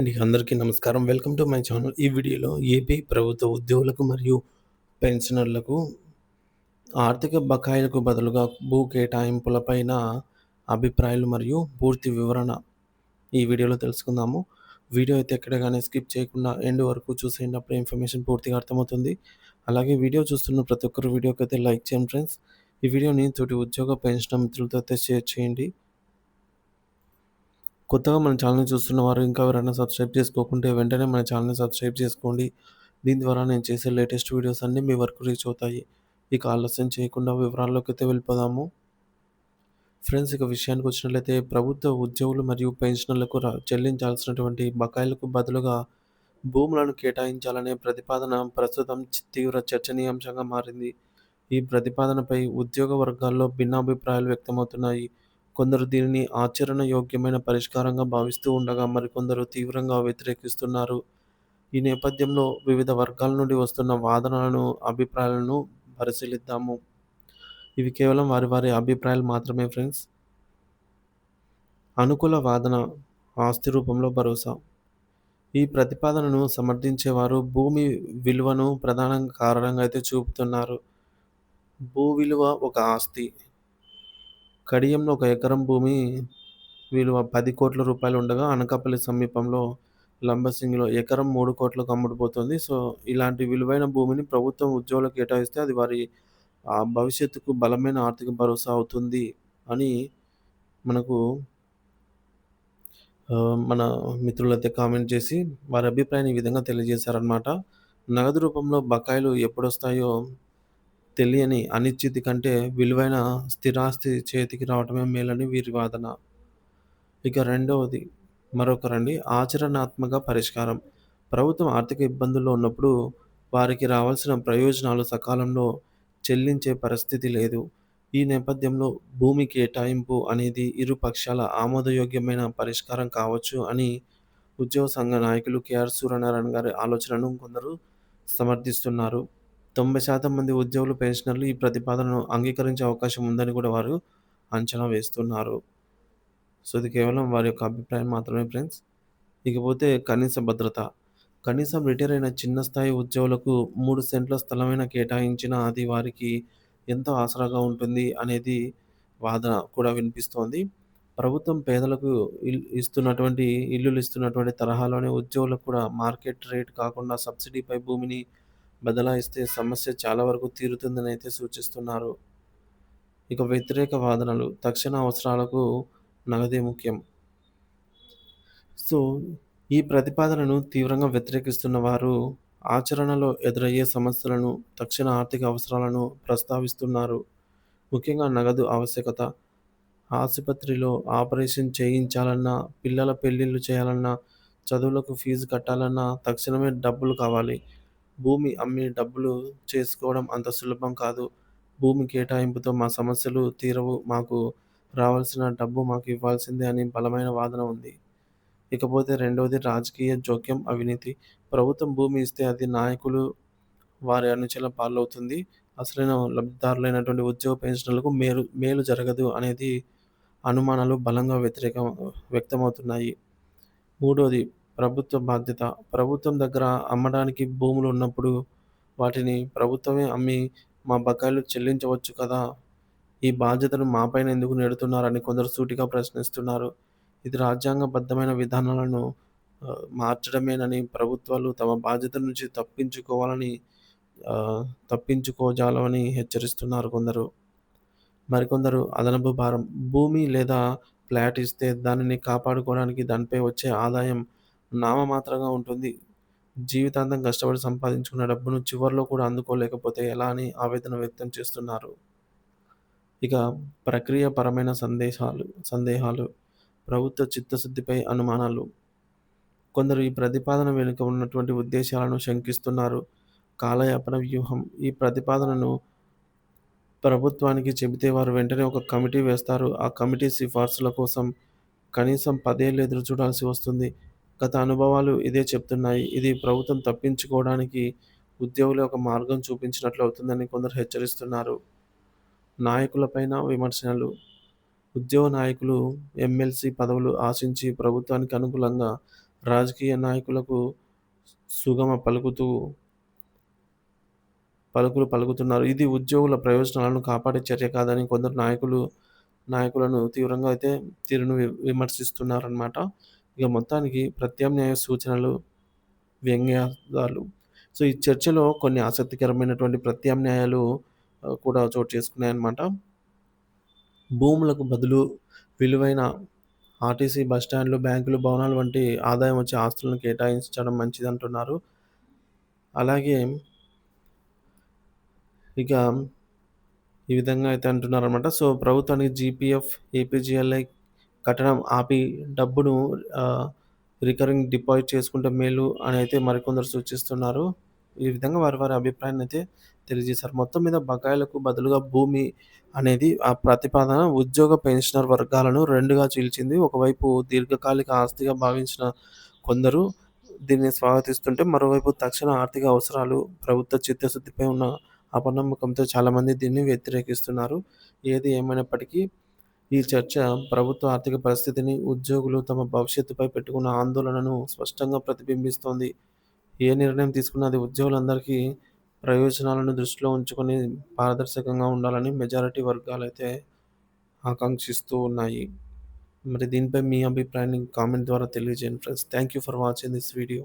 అండి. అందరికీ నమస్కారం. Welcome to my channel. ఈ వీడియోలో ఏపీ ప్రభుత్వ ఉద్యోగులకు మరియు పెన్షనర్లకు ఆర్థిక బకాయిలకు బదులుగా భూ కేటాయింపులపైన అభిప్రాయాలు మరియు పూర్తి వివరణ ఈ వీడియోలో తెలుసుకుందాము. వీడియో అయితే ఎక్కడ కానీ స్కిప్ చేయకుండా ఎండ్ వరకు చూసేయండి. అప్పుడు ఇన్ఫర్మేషన్ పూర్తిగా అర్థమవుతుంది. అలాగే వీడియో చూస్తున్న ప్రతి ఒక్కరు వీడియోకి అయితే లైక్ చేయండి ఫ్రెండ్స్. ఈ వీడియోని తోటి ఉద్యోగ పెన్షన్ మిత్రులతో అయితే షేర్ చేయండి. కొత్తగా మన ఛానల్ని చూస్తున్న వారు ఇంకా ఎవరైనా సబ్స్క్రైబ్ చేసుకోకుంటే వెంటనే మన ఛానల్ని సబ్స్క్రైబ్ చేసుకోండి. దీని ద్వారా నేను చేసే లేటెస్ట్ వీడియోస్ అన్నీ మీ వరకు రీచ్ అవుతాయి. ఇక ఆలస్యం చేయకుండా వివరాల్లోకి అయితే వెళ్ళిపోదాము. ఫ్రెండ్స్ ఇక విషయానికి వచ్చినట్లయితే ప్రభుత్వ ఉద్యోగులు మరియు పెన్షనర్లకు చెల్లించాల్సినటువంటి బకాయిలకు బదులుగా భూములను కేటాయించాలనే ప్రతిపాదన ప్రస్తుతం తీవ్ర చర్చనీయాంశంగా మారింది. ఈ ప్రతిపాదనపై ఉద్యోగ వర్గాల్లో భిన్నాభిప్రాయాలు వ్యక్తమవుతున్నాయి. కొందరు దీనిని ఆచరణ యోగ్యమైన పరిష్కారంగా భావిస్తూ ఉండగా మరికొందరు తీవ్రంగా వ్యతిరేకిస్తున్నారు. ఈ నేపథ్యంలో వివిధ వర్గాల నుండి వస్తున్న వాదనలను అభిప్రాయాలను పరిశీలిద్దాము. ఇవి కేవలం వారి వారి అభిప్రాయాలు మాత్రమే ఫ్రెండ్స్. అనుకూల వాదన ఆస్తి రూపంలో భరోసా. ఈ ప్రతిపాదనను సమర్థించేవారు భూమి విలువను ప్రధాన కారణంగా అయితే చూపుతున్నారు. భూ విలువ ఒక ఆస్తి. కడియంలో ఒక ఎకరం భూమి విలువ పది కోట్ల రూపాయలు ఉండగా అనకాపల్లి సమీపంలో లంబసింగిలో ఎకరం మూడు కోట్లకు అమ్ముడుపోతుంది. సో ఇలాంటి విలువైన భూమిని ప్రభుత్వం ఉద్యోగులకు కేటాయిస్తే అది వారి భవిష్యత్తుకు బలమైన ఆర్థిక భరోసా అవుతుంది అని మనకు మన మిత్రులైతే కామెంట్ చేసి వారి అభిప్రాయాన్ని ఈ విధంగా తెలియజేశారనమాట నగదు రూపంలో బకాయిలు ఎప్పుడొస్తాయో తెలియని అనిశ్చితి కంటే విలువైన స్థిరాస్తి చేతికి రావటమే మేలని వీరి వాదన. ఇక రెండవది మరొకరండి ఆచరణాత్మక పరిష్కారం. ప్రభుత్వం ఆర్థిక ఇబ్బందుల్లో ఉన్నప్పుడు వారికి రావాల్సిన ప్రయోజనాలు సకాలంలో చెల్లించే పరిస్థితి లేదు. ఈ నేపథ్యంలో భూమి కేటాయింపు అనేది ఇరు పక్షాల ఆమోదయోగ్యమైన పరిష్కారం కావచ్చు అని ఉద్యోగ సంఘ నాయకులు కేఆర్ సూర్యనారాయణ గారి ఆలోచనను కొందరు సమర్థిస్తున్నారు. తొంభై శాతం మంది ఉద్యోగులు పెన్షనర్లు ఈ ప్రతిపాదనను అంగీకరించే అవకాశం ఉందని కూడా వారు అంచనా వేస్తున్నారు. సో ఇది కేవలం వారి యొక్క అభిప్రాయం మాత్రమే ఫ్రెండ్స్. ఇకపోతే కనీస భద్రత. కనీసం రిటైర్ అయిన చిన్న స్థాయి ఉద్యోగులకు మూడు సెంట్ల స్థలమైన కేటాయించిన అది వారికి ఎంతో ఆసరాగా ఉంటుంది అనేది వాదన కూడా వినిపిస్తోంది. ప్రభుత్వం పేదలకు ఇస్తున్నటువంటి ఇల్లులు ఇస్తున్నటువంటి తరహాలోనే ఉద్యోగులకు కూడా మార్కెట్ రేట్ కాకుండా సబ్సిడీపై భూమిని బదలాయిస్తే సమస్య చాలా వరకు తీరుతుందని అయితే సూచిస్తున్నారు. ఇక వ్యతిరేక వాదనలు తక్షణ అవసరాలకు నగదే ముఖ్యం. సో ఈ ప్రతిపాదనను తీవ్రంగా వ్యతిరేకిస్తున్న వారు ఆచరణలో ఎదురయ్యే సమస్యలను తక్షణ ఆర్థిక అవసరాలను ప్రస్తావిస్తున్నారు. ముఖ్యంగా నగదు ఆవశ్యకత ఆసుపత్రిలో ఆపరేషన్ చేయించాలన్నా పిల్లల పెళ్ళిళ్ళు చేయాలన్నా చదువులకు ఫీజు కట్టాలన్నా తక్షణమే డబ్బులు కావాలి. భూమి అమ్మి డబ్బులు చేసుకోవడం అంత సులభం కాదు. భూమి కేటాయింపుతో మా సమస్యలు తీరవు. మాకు రావాల్సిన డబ్బు మాకు ఇవ్వాల్సిందే అని బలమైన వాదన ఉంది. ఇకపోతే రెండవది రాజకీయ జోక్యం అవినీతి. ప్రభుత్వం భూమి ఇస్తే అది నాయకులు వారి అనుచల పాలవుతుంది. అసలైన లబ్ధిదారులైనటువంటి ఉద్యోగ పెన్షన్లకు మేలు మేలు జరగదు అనేది అనుమానాలు బలంగా వ్యతిరేకం వ్యక్తమవుతున్నాయి. మూడోది ప్రభుత్వ బాధ్యత. ప్రభుత్వం దగ్గర అమ్మడానికి భూములు ఉన్నప్పుడు వాటిని ప్రభుత్వమే అమ్మి మా బకాయిలు చెల్లించవచ్చు కదా? ఈ బాధ్యతను మాపైన ఎందుకు నెడుతున్నారని కొందరు సూటిగా ప్రశ్నిస్తున్నారు. ఇది రాజ్యాంగబద్ధమైన విధానాలను మార్చడమేనని ప్రభుత్వాలు తమ బాధ్యత నుంచి తప్పించుకోవాలని తప్పించుకోజాలని హెచ్చరిస్తున్నారు కొందరు. మరికొందరు అదనపు భారం. భూమి లేదా ఫ్లాట్ ఇస్తే దానిని కాపాడుకోవడానికి దానిపై వచ్చే ఆదాయం నామమాత్రంగా ఉంటుంది. జీవితాంతం కష్టపడి సంపాదించుకున్న డబ్బును చివరిలో కూడా అందుకోలేకపోతే ఎలా అని ఆవేదన వ్యక్తం చేస్తున్నారు? ఇక ప్రక్రియపరమైన సందేశాలు సందేహాలు ప్రభుత్వ చిత్తశుద్ధిపై అనుమానాలు. కొందరు ఈ ప్రతిపాదన వెనుక ఉన్నటువంటి ఉద్దేశాలను శంకిస్తున్నారు. కాలయాపన వ్యూహం. ఈ ప్రతిపాదనను ప్రభుత్వానికి చెబితే వారు వెంటనే ఒక కమిటీ వేస్తారు. ఆ కమిటీ సిఫార్సుల కోసం కనీసం పదేళ్ళు ఎదురు చూడాల్సి వస్తుంది. గత అనుభవాలు ఇదే చెప్తున్నాయి ఇది ప్రభుత్వం తప్పించుకోవడానికి ఉద్యోగులు ఒక మార్గం చూపించినట్లు అవుతుందని కొందరు హెచ్చరిస్తున్నారు నాయకులపైన విమర్శనలు ఉద్యోగ నాయకులు ఎమ్మెల్సీ పదవులు ఆశించి ప్రభుత్వానికి అనుకూలంగా రాజకీయ నాయకులకు సుగమ పలుకుతూ పలుకులు పలుకుతున్నారు. ఇది ఉద్యోగుల ప్రయోజనాలను కాపాడే చర్య కాదని కొందరు నాయకులు నాయకులను తీవ్రంగా అయితే తీరును వి విమర్శిస్తున్నారనమాట. ఇక మొత్తానికి ప్రత్యామ్నాయ సూచనలు, వ్యంగ్యాలు సో, ఈ చర్చలో కొన్ని ఆసక్తికరమైనటువంటి ప్రత్యామ్నాయాలు కూడా చోటు చేసుకున్నాయన్నమాట. భూములకు బదులు విలువైన ఆర్టీసీ బస్టాండ్‌లు, బ్యాంకులు, భవనాలు వంటి ఆదాయం వచ్చే ఆస్తులను కేటాయించడం మంచిదంటున్నారు. అలాగే ఇక ఈ విధంగా అయితే అంటున్నారనమాట. సో, ప్రభుత్వానికి జీపీఎఫ్, ఏపీజీఎల్ఐ కట్టడం ఆపి డబ్బును రికరింగ్ డిపాజిట్ చేసుకుంటే మేలు అని అయితే మరికొందరు సూచిస్తున్నారు. ఈ విధంగా వారి వారి అభిప్రాయాన్ని అయితే తెలియజేశారు. మొత్తం మీద బకాయిలకు బదులుగా భూమి అనేది ఆ ప్రతిపాదన ఉద్యోగ పెన్షనర్ వర్గాలను రెండుగా చీల్చింది. ఒకవైపు దీర్ఘకాలిక ఆస్తిగా భావించిన కొందరు దీన్ని స్వాగతిస్తుంటే, మరోవైపు తక్షణ ఆర్థిక అవసరాలు, ప్రభుత్వ చిత్తశుద్ధిపై ఉన్న అపనమ్మకంతో చాలామంది దీన్ని వ్యతిరేకిస్తున్నారు. ఏది ఏమైనప్పటికీ ఈ చర్చ ప్రభుత్వ ఆర్థిక పరిస్థితిని, ఉద్యోగులు తమ భవిష్యత్తుపై పెట్టుకున్న ఆందోళనను స్పష్టంగా ప్రతిబింబిస్తోంది. ఏ నిర్ణయం తీసుకున్నా అది ఉద్యోగులందరికీ ప్రయోజనాలను దృష్టిలో ఉంచుకొని పారదర్శకంగా ఉండాలని మెజారిటీ వర్గాలైతే ఆకాంక్షిస్తూ ఉన్నాయి. మరి దీనిపై మీ అభిప్రాయాన్ని కామెంట్ ద్వారా తెలియజేయండి friends. Thank you for watching this video.